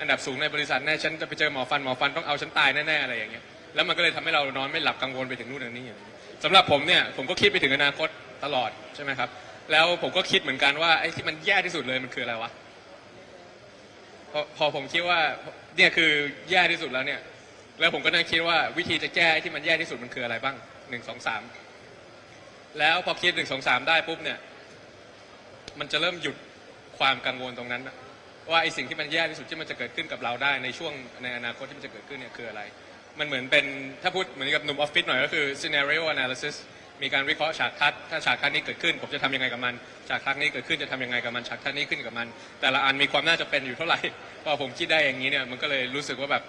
อันดับสูงในบริษัทแน่ฉันจะไปเจอหมอฟันหมอฟันต้องเอาฉันตายแน่ๆอะไรอย่างเงี้ยแล้วมันก็เลยทำให้เรานอนไม่หลับกังวลไปถึงนู่นถึงนี่อย่างเงี้ยสำหรับผมเนี่ยผมก็คิดไปถึงอนาคตตลอดใช่ไหมครับ แล้วผมก็คิดเหมือนกันว่าไอ้ที่มันแย่ที่สุดเลยมันคืออะไรวะพอพอผมคิดว่าเนี่ยคือแย่ที่สุดแล้วเนี่ย แล้วผมก็นั่งคิดว่าวิธีจะแก้ที่มันแย่ที่สุดมันคืออะไรบ้างหนึ่งสองสามแล้วพอคิดหนึ่งสองสามได้ปุ๊บเนี่ย มันจะเริ่มหยุดความกังวลตรงนั้นนะ ว่าไอสิ่งที่มันแย่ที่สุดที่มันจะเกิดขึ้นกับเราได้ในช่วงในอนาคตที่มันจะเกิดขึ้นเนี่ยคืออะไร มันเหมือนเป็นถ้าพูดเหมือนกับหนุ่มออฟฟิศหน่อยก็คือ scenario analysis มีการวิเคราะห์ฉากทัศน์ถ้าฉากทัศน์นี้เกิดขึ้นผมจะทำยังไงกับมัน ฉากทัศน์นี้เกิดขึ้นจะทำยังไงกับมัน ฉากทัศน์นี้ขึ้นกับมัน แต่ละอันมีความน่าจะเป็นอยู่เท่าไหร่ พอผมคิดได้อย่างนี้เนี่ยมันก็เลยรู้สึกว่าแบบ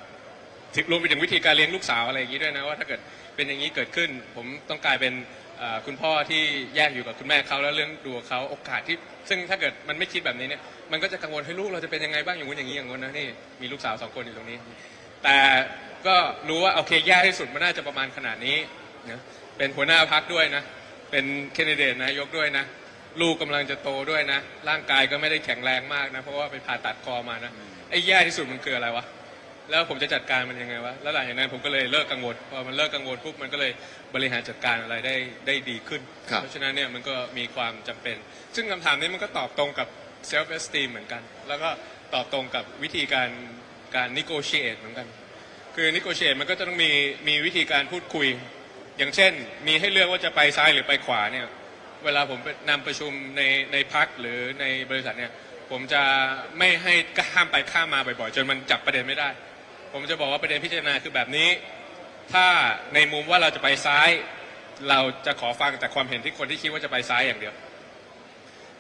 ถึงรวมไปถึงวิธีการเลี้ยงลูกสาวอะไรอย่างนี้ด้วยนะว่าถ้าเกิดเป็นอย่างนี้เกิดขึ้น ผมต้องกลายเป็น อ่อคุณพ่อที่แยกอยู่กับคุณแม่เขาแล้วเรื่องดูเขาโอกาสที่ ซึ่งถ้าเกิดมันไม่คิดแบบนี้เนี่ยมันก็จะกังวลให้ลูกเราจะเป็นยังไงบ้างอย่างนู้นอย่างนี้อย่างนู้นนะนี่มีลูกสาวสองคนอยู่ตรงนี้ แต่ก็รู้ว่าโอเคแย่ที่สุดมันน่าจะประมาณขนาดนี้นะเป็นหัวหน้าพักด้วยนะ เป็นแคนดิเดตนายกด้วยนะ ลูกกำลังจะโตด้วยนะ ร่างกายก็ไม่ได้แข็งแรงมากนะ เพราะว่าไปผ่าตัดคอมานะไอ้แย่ที่สุดมันคืออะไรวะ แล้วผมจะจัดการมันยังไงวะแล้วหลังจากนั้นผมก็เลยเลิกกังวลพอมันเลิกกังวลปุ๊บมันก็เลยบริหารจัดการอะไรได้ได้ดีขึ้น ครับ เพราะฉะนั้นเนี่ยมันก็มีความจำเป็น ซึ่งคำถามนี้มันก็ตอบตรงกับ self esteem เหมือนกัน แล้วก็ตอบตรงกับวิธีการการ negotiate เหมือนกัน คือ negotiate มันก็จะต้องมีมีวิธีการพูดคุย อย่างเช่น มีให้เลือกว่าจะไปซ้ายหรือไปขวาเนี่ย เวลาผมไปนำประชุมในในพักหรือในบริษัทเนี่ย ผมจะไม่ให้ข้ามไปข้ามมาบ่อยๆ จนมันจับประเด็นไม่ได้ ผมจะบอกว่าประเด็นพิจารณาคือแบบนี้ ถ้าในมุมว่าเราจะไปซ้าย เราจะขอฟังแต่ความเห็นที่คนที่คิดว่าจะไปซ้ายอย่างเดียว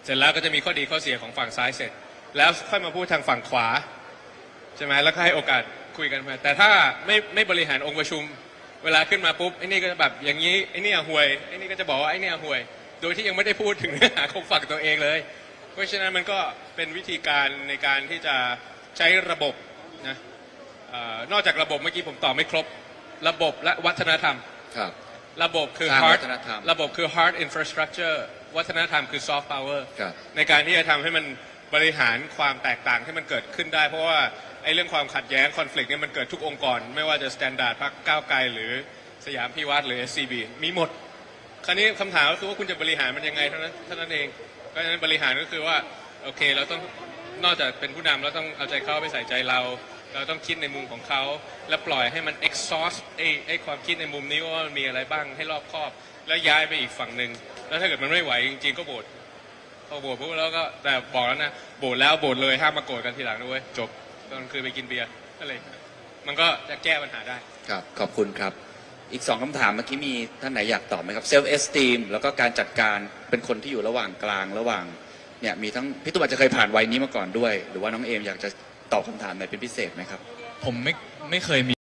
เสร็จแล้วก็จะมีข้อดีข้อเสียของฝั่งซ้ายเสร็จ แล้วค่อยมาพูดทางฝั่งขวาใช่ไหมแล้วก็ให้โอกาสคุยกันไปแต่ถ้าไม่ไม่บริหารองค์ประชุม เวลาขึ้นมาปุ๊บไอ้นี่ก็จะแบบอย่างนี้ไอ้นี่ห่วยไอ้นี่ก็จะบอกว่าไอ้นี่ห่วย โดยที่ยังไม่ได้พูดถึงเนื้อหาของฝั่งตัวเองเลย เพราะฉะนั้นมันก็เป็นวิธีการในการที่จะใช้ระบบนะ อ่อนอกจากระบบเมื่อกี้ผมตอบไม่ครบ ระบบและวัฒนธรรม ครับ ระบบคือ สร้าง hard วัฒนธรรมระบบคือ hard infrastructure วัฒนธรรมคือ soft power ครับ ในการที่จะทำให้มันบริหารความแตกต่างให้มันเกิดขึ้นได้ เพราะว่าไอ้เรื่องความขัดแย้ง conflict เนี่ยมันเกิดทุกองค์กร ไม่ว่าจะ standard พักก้าวไกลหรือสยามพิวัตรหรือ SCB มีหมด คราวนี้คำถามก็คือว่าคุณจะบริหารมันยังไงเท่านั้นเท่านั้นเองเพราะฉะนั้นบริหารก็คือว่า โอเค เราต้องนอกจากเป็นผู้นำเราต้องเอาใจเขาไปใส่ใจเรา เราต้องคิดในมุมของเขา แล้วปล่อยให้มัน exhaust ไอ้ไอ้ความคิดในมุมนี้ว่ามันมีอะไรบ้างให้รอบครอบ แล้วย้ายไปอีกฝั่งหนึ่งแล้วถ้าเกิดมันไม่ไหวจริงๆก็โบดพอโบดปุ๊บแล้วก็แต่บอกแล้วนะโบดแล้วโบดเลยห้ามมาโกรธกันทีหลังด้วยจบตอนคืนไปกินเบียร์อะไรมันก็จะแก้ปัญหาได้ ครับ ขอบคุณครับ อีกสองคำถามเมื่อกี้มีท่านไหนอยากตอบไหมครับเซลฟ์เอสตีมแล้วก็การจัดการเป็นคนที่อยู่ระหว่างกลางระหว่างเนี่ยมีทั้งพี่ตุ้มอาจจะเคยผ่านวัยนี้มาก่อนด้วย หรือว่าน้องเอมอยากจะ ตอบคำถามไหนเป็นพิเศษไหมครับผมไม่ไม่เคยมี